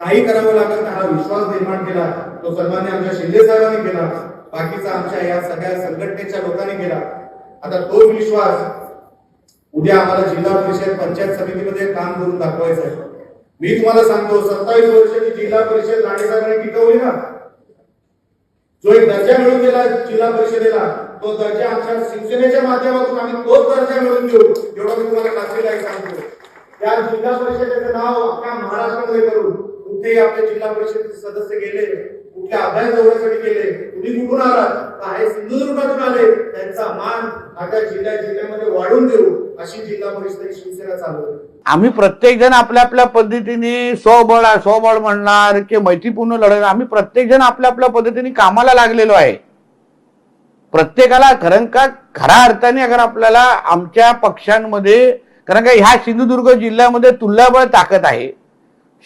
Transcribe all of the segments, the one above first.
काही करावं लागेल तर हा विश्वास निर्माण केला. तो सर्वांनी आमच्या शिंदे साहेबांनी केला. बाकीचा आमच्या या सगळ्या संघटनेच्या लोकांनी केला. आता तोच विश्वास उद्या आम्हाला जिल्हा परिषद पंचायत समितीमध्ये काम करून दाखवायचं आहे मी तुम्हाला सांगतो सत्तावीस वर्षाची जिल्हा परिषद राणेसाहेबांनी टिकवली ना? जो एक दर्जा मिळून गेला जिल्हा परिषदेला तो दर्जा आमच्या शिक्षणाच्या माध्यमातून आम्ही तोच दर्जा मिळवून देऊ. एवढं मी तुम्हाला खात्रीला सांगतो. त्या जिल्हा परिषदेचं नाव अख्ख्या महाराष्ट्रामध्ये करू कुठेही आपले जिल्हा परिषदेचे सदस्य गेले कुठल्या अभ्यास दौऱ्यासाठी गेले तुम्ही कुठून आलात तर आहे सिंधुदुर्गातून आले. त्यांचा मान आता जिल्ह्या जिल्ह्यामध्ये वाढून देऊ अशी जिल्हा परिषद शिवसेना चालू आहे. आम्ही प्रत्येक जण आपल्या आपल्या पद्धतीने स्वबळ स्वबळ म्हणणार की मैत्रीपूर्ण लढणार आम्ही प्रत्येक जण आपल्या आपल्या पद्धतीने कामाला लागलेलो आहे. प्रत्येकाला कारण का खऱ्या अर्थाने अगर आपल्याला आमच्या पक्षांमध्ये कारण का ह्या सिंधुदुर्ग जिल्ह्यामध्ये तुल्यबळ ताकद आहे.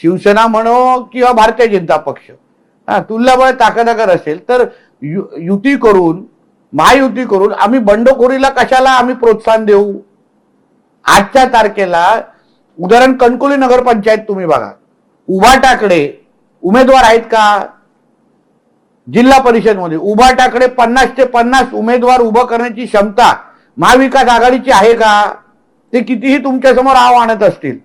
शिवसेना म्हणो किंवा भारतीय जनता पक्ष. हा तुल्यबळ ताकद असेल. तर यु युती करून महायुती करून आम्ही बंडखोरीला कशाला आम्ही प्रोत्साहन देऊ? आजच्या तारखेला उदाहरण कणकोली नगरपंचायत तुम्ही बघा. उभाटाकडे उमेदवार आहेत का? जिल्हा परिषदमध्ये उभाटाकडे पन्नास ते पन्नास उमेदवार उभं करण्याची क्षमता महाविकास आघाडीची आहे का? ते कितीही तुमच्यासमोर आव आणत असतील.